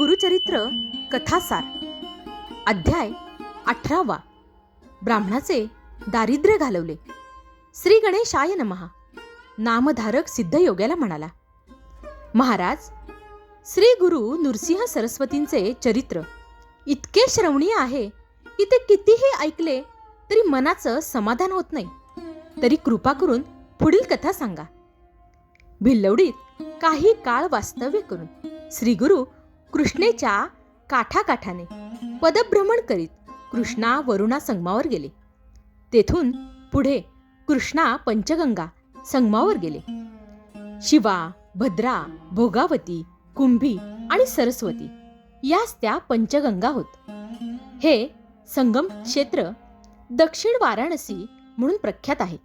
गुरुचरित्र कथासार. अध्याय अठरावा. ब्राह्मणाचे दारिद्र्य घालवले. श्री गणेशाय नमहा नामधारक सिद्धयोग्याला म्हणाला महाराज श्री गुरु नृसिंह सरस्वतींचे चरित्र इतके श्रवणीय आहे की ते कितीही ऐकले तरी मनाचं समाधान होत नाही. तरी कृपा करून पुढील कथा सांगा. भिल्लवडीत काही काळ वास्तव्य करून श्रीगुरु कृष्णेच्या काठाकाठाने पदभ्रमण करीत कृष्णा वरुणा संगमावर गेले. तेथून पुढे कृष्णा पंचगंगा संगमावर गेले. शिवा भद्रा भोगावती कुंभी आणि सरस्वती याच त्या पंचगंगा होत. हे संगम क्षेत्र दक्षिण वाराणसी म्हणून प्रख्यात आहे.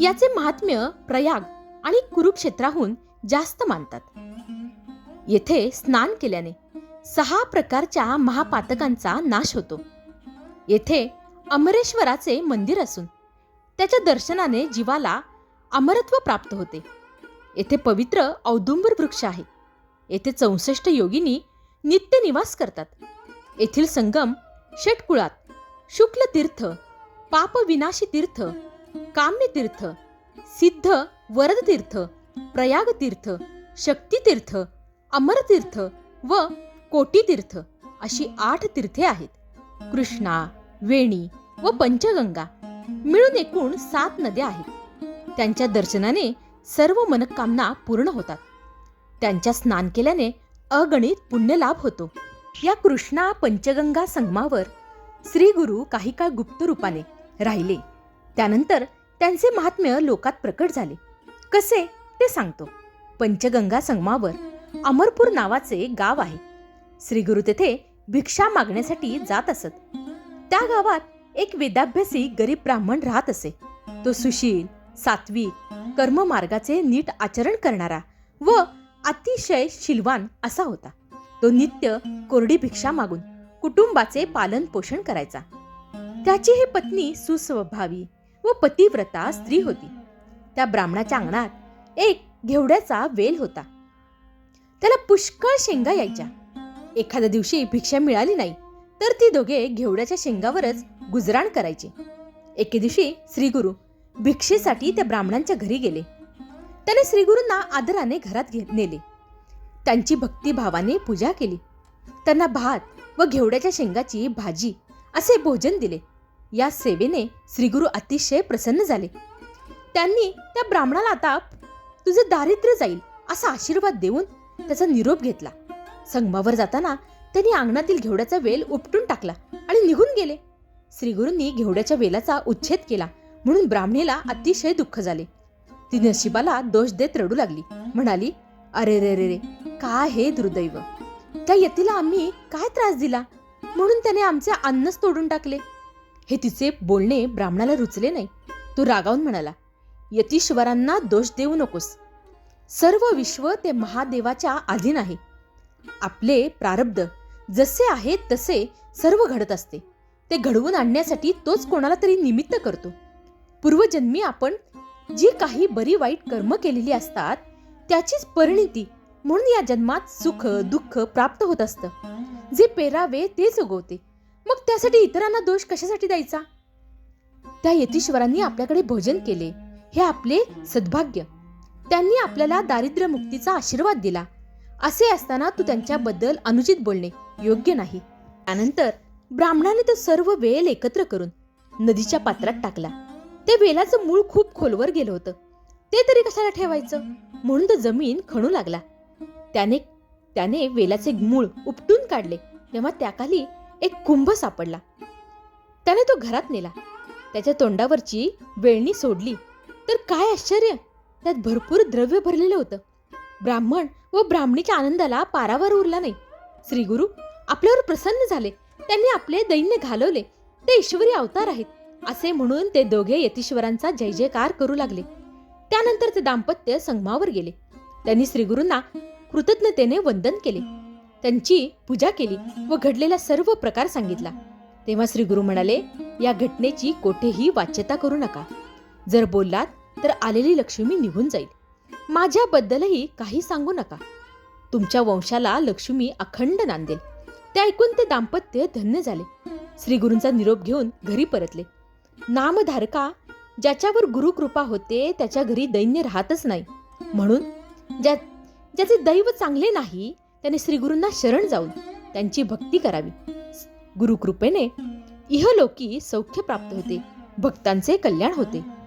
याचे महात्म्य प्रयाग आणि कुरुक्षेत्राहून जास्त मानतात. येथे स्नान केल्याने सहा प्रकारच्या महापातकांचा नाश होतो. येथे अमरेश्वराचे मंदिर असून त्याच्या दर्शनाने जीवाला अमरत्व प्राप्त होते. येथे पवित्र औदुंबर वृक्ष आहे. येथे चौसष्ट योगिनी नित्य निवास करतात. येथील संगम षटकुळात शुक्ल तीर्थ पापविनाशी तीर्थ काम्य तीर्थ सिद्ध वरद तीर्थ प्रयाग तीर्थ शक्ती तीर्थ अमरतीर्थ व कोटीतीर्थ अशी आठ तीर्थे आहेत. कृष्णा वेणी व पंचगंगा मिळून एकूण सात नद्या आहेत. त्यांच्या दर्शनाने सर्व मनकामना पूर्ण होतात. त्यांच्या स्नान केल्याने अगणित पुण्यलाभ होतो. या कृष्णा पंचगंगा संगमावर श्री गुरु काही काळ गुप्त रूपाने राहिले. त्यानंतर त्यांचे महात्म्य लोकात प्रकट झाले. कसे? ते सांगतो. पंचगंगा संगमावर अमरपूर नावाचे गाव आहे. श्रीगुरु तेथे भिक्षा मागण्यासाठी जात असत. त्या गावात एक वेदाभ्यासी गरीब ब्राह्मण राहत असे. तो सुशील सात्विक कर्ममार्गाचे नीट आचरण करणारा व अतिशय शिलवान असा होता. तो नित्य कोरडी भिक्षा मागून कुटुंबाचे पालन पोषण करायचा. त्याची ही पत्नी सुस्वभावी व पतिव्रता स्त्री होती. त्या ब्राह्मणाच्या अंगणात एक घेवड्याचा वेल होता. त्याला पुष्कळ शेंगा यायच्या. एखाद्या दिवशी भिक्षा मिळाली नाही तर ती दोघे घेवड्याच्या शेंगावरच गुजराण करायचे. एके दिवशी श्रीगुरु भिक्षेसाठी त्या ब्राह्मणांच्या घरी गेले. त्याने श्रीगुरूंना आदराने घरात नेले. त्यांची भक्तिभावाने पूजा केली. त्यांना भात व घेवड्याच्या शेंगाची भाजी असे भोजन दिले. या सेवेने श्रीगुरु अतिशय प्रसन्न झाले. त्यांनी त्या ब्राह्मणाला आता तुझं दारिद्र्य जाईल असा आशीर्वाद देऊन त्याचा निरोप घेतला. संगमावर जाताना त्यांनी अंगणातील घेवड्याचा वेल उपटून टाकला आणि निघून गेले. श्रीगुरूंनी घेवड्याच्या वेलाचा उच्छेद केला म्हणून ब्राह्मणीला अतिशय दुःख झाले. ती नशिबाला दोष देत रडू लागली. म्हणाली अरे रे रे रे काय हे दुर्दैव? त्या यतीला आम्ही काय त्रास दिला? म्हणून त्याने आमचे अन्नच तोडून टाकले. हे तिचे बोलणे ब्राह्मणाला रुचले नाही. तो रागावून म्हणाला यतीश्वरांना दोष देऊ नकोस. सर्व विश्व ते महादेवाच्या अधीन आहे. आपले प्रारब्ध जसे आहेत तसे सर्व घडत असते. ते घडवून आणण्यासाठी तोच कोणाला तरी निमित्त करतो. पूर्वजन्मी आपण जी काही बरी वाईट कर्म केलेली असतात त्याचीच परिणिती म्हणून या जन्मात सुख दुःख प्राप्त होत असतं. जे पेरावे तेच उगवते. मग त्यासाठी इतरांना दोष कशासाठी द्यायचा? त्या यतीश्वरांनी आपल्याकडे भोजन केले. हे आपले सद्भाग्य. त्यांनी आपल्याला दारिद्र्य मुक्तीचा आशीर्वाद दिला. असे असताना तू त्यांच्याबद्दल अनुचित बोलणे योग्य नाही. त्यानंतर ब्राह्मणाने तो सर्व वेल एकत्र करून नदीच्या पात्रात टाकला. ते वेलाचं मूळ खूप खोलवर गेलं होतं. ते तरी कशाला ठेवायचं? म्हणून तो जमीन खणू लागला. त्याने त्याने वेलाचे मूळ उपटून काढले. तेव्हा त्याखाली एक कुंभ सापडला. त्याने तो घरात नेला. त्याच्या तोंडावरची वेळणी सोडली. तर काय आश्चर्य! त्यात भरपूर द्रव्य भरलेलं होतं. ब्राह्मण व ब्राह्मणीच्या आनंदाला पारावर उरला नाही. श्रीगुरु आपल्यावर प्रसन्न झाले. त्यांनी आपले दैन्य घालवले. ते ईश्वरी अवतार आहेत. असे म्हणून ते दोघे यतीश्वरांचा जय जयकार करू लागले. त्यानंतर ते दाम्पत्य संगमावर गेले. त्यांनी श्रीगुरूंना कृतज्ञतेने वंदन केले. त्यांची पूजा केली व घडलेला सर्व प्रकार सांगितला. तेव्हा श्रीगुरु म्हणाले या घटनेची कोठेही वाच्यता करू नका. जर बोललात तर आलेली लक्ष्मी निघून जाईल. माझ्याबद्दलही काही सांगू नका. तुमच्या वंशाला लक्ष्मी अखंड नांदेल. ते ऐकून ते दाम्पत्य धन्य झाले. श्रीगुरूंचा निरोप घेऊन घरी परतले. नामधारका ज्याच्यावर गुरुकृपा होते त्याच्या घरी दैन्य राहतच नाही. म्हणून ज्या ज्याचे दैव चांगले नाही त्याने श्रीगुरूंना शरण जाऊन त्यांची भक्ती करावी. गुरुकृपेने इहलोकी सौख्य प्राप्त होते. भक्तांचे कल्याण होते.